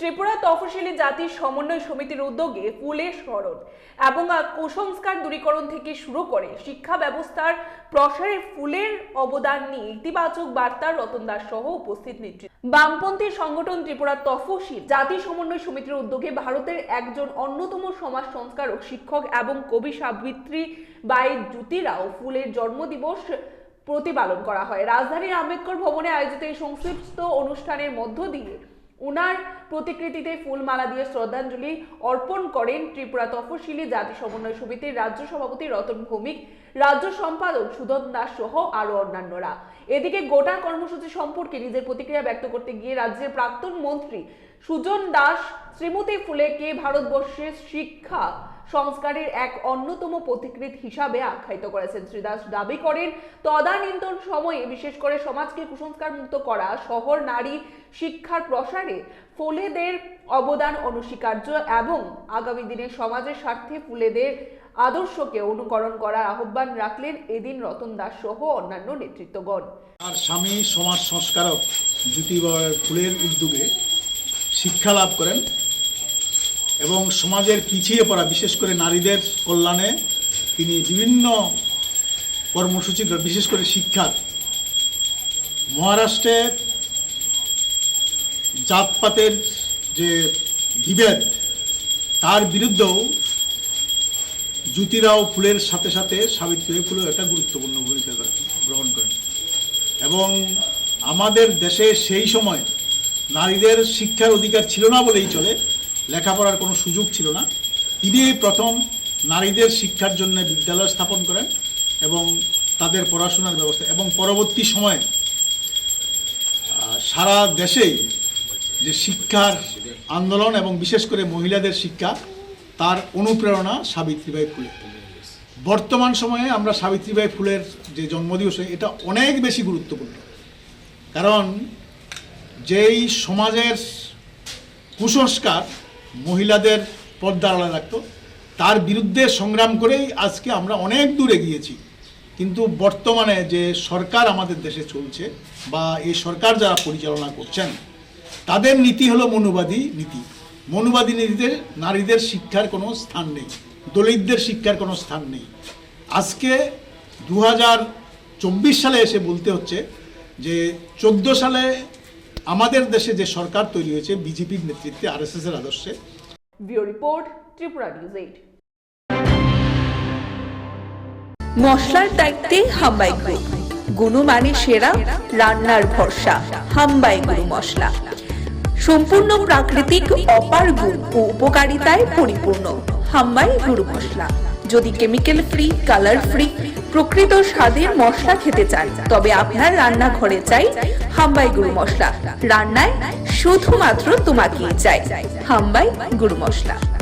ত্রিপুরা তফসিলি জাতির সমন্বয় সমিতির উদ্যোগে ফুলের স্মরণ এবং কুসংস্কার দূরীকরণ থেকে শুরু করে শিক্ষা ব্যবস্থার প্রসারে ফুলের অবদান নিয়ে ইতিবাচক বার্তা রতন দাস সহ উপস্থিত নেতৃত্ব। বামপন্থী সংগঠন ত্রিপুরা তফসিল জাতি সমন্বয় সমিতির উদ্যোগে ভারতের একজন অন্যতম সমাজ সংস্কারক, শিক্ষক এবং কবি সাবিত্রী বাই জ্যোতিরাও ফুলের জন্মদিবস প্রতিপালন করা হয়। রাজধানীর আম্বেদকর ভবনে আয়োজিত এই সংশ্লিষ্ট অনুষ্ঠানের মধ্য দিয়ে উনার প্রতিকৃতিতে ফুলমালা দিয়ে শ্রদ্ধাঞ্জলি অর্পণ করেন ত্রিপুরা তফসিলি জাতি সমন্বয় সমিতির রাজ্য সভাপতি রতন ভৌমিক, রাজ্য সম্পাদক সুদন দাস সহ আরও অন্যান্যরা। এদিকে গোটা কর্মসূচি সম্পর্কে নিজের প্রতিক্রিয়া ব্যক্ত করতে গিয়ে রাজ্যের প্রাক্তন মন্ত্রী সুজন দাস, শ্রীমতী ফুলেকে ভারতবর্ষের শিক্ষা সংস্কারের এক অন্যতম পথিকৃত হিসাবে আখ্যায়িত করেছেন শ্রী দাস দাবি করেন, তদানীন্তন সময়ে বিশেষ করে সমাজকে কুসংস্কার মুক্ত করা, শহর, নারী শিক্ষার প্রসারে ফুলেদের অবদান অনস্বীকার্য এবং আগামী দিনে সমাজের স্বার্থে ফুলেদের আদর্শকে অনুকরণ করার আহ্বান রাখলেন এদিন রতন দাস সহ অন্যান্য নেতৃত্বগণ। আর স্বামী সমাজ সংস্কারক ফুলের উদ্যোগে শিক্ষা লাভ করেন। এবং সমাজের পিছিয়ে পড়া, বিশেষ করে নারীদের কল্যাণে তিনি বিভিন্ন কর্মসূচি বিশেষ করে শিক্ষার মহারাষ্ট্রে জাতপাতের যে বিভেদ, তার বিরুদ্ধেও জ্যোতিরাও ফুলের সাথে সাথে সাবিত্রী ফুলেও একটা গুরুত্বপূর্ণ ভূমিকা গ্রহণ করেন। এবং আমাদের দেশে সেই সময় নারীদের শিক্ষার অধিকার ছিল না বলেই চলে। লেখাপড়ার কোনো সুযোগ ছিল না। তিনি প্রথম নারীদের শিক্ষার জন্য বিদ্যালয় স্থাপন করেন এবং তাদের পড়াশোনার ব্যবস্থা এবং পরবর্তী সময়ে সারা দেশেই যে শিক্ষার আন্দোলন এবং বিশেষ করে মহিলাদের শিক্ষা, তার অনুপ্রেরণা সাবিত্রীবাই ফুলে। বর্তমান সময়ে আমরা সাবিত্রীবাই ফুলের যে জন্মদিবস, এটা অনেক বেশি গুরুত্বপূর্ণ। কারণ যেই সমাজের কুসংস্কার মহিলাদের পর্দা আড়ালে রাখতো তার বিরুদ্ধে সংগ্রাম করেই আজকে আমরা অনেক দূরে গিয়েছি কিন্তু বর্তমানে যে সরকার আমাদের দেশে চলছে বা এই সরকার যারা পরিচালনা করছেন, তাদের নীতি হলো মনুবাদী নীতি। মনুবাদী নীতিতে নারীদের শিক্ষার কোনো স্থান নেই, দলিতদের শিক্ষার কোনো স্থান নেই। আজকে দু সালে এসে বলতে হচ্ছে যে চোদ্দ সালে আমাদের দেশে যে সরকার তৈরি হয়েছে বিজেপির নেতৃত্বে আরএসএস এর আদর্শে। Bureau report Tripura news eight. মশলার দায়িত্বে হাম্বাই গ্রুপ গুণমানে সেরা রান্নার ভরসা হাম্বাই গুরু মশলা। সম্পূর্ণ প্রাকৃতিক অপার গুণ ও উপকারিতায় পরিপূর্ণ হাম্বাই গুরু মশলা। যদি কেমিক্যাল ফ্রি কালার ফ্রি প্রকৃত স্বাদের মশলা খেতে চান তবে আপনার রান্নাঘরে চাই হাম্বাই গুরু মশলা। রান্নায় শুধুমাত্র তোমাকেই চাই। হাম্বাই গুরু মশলা।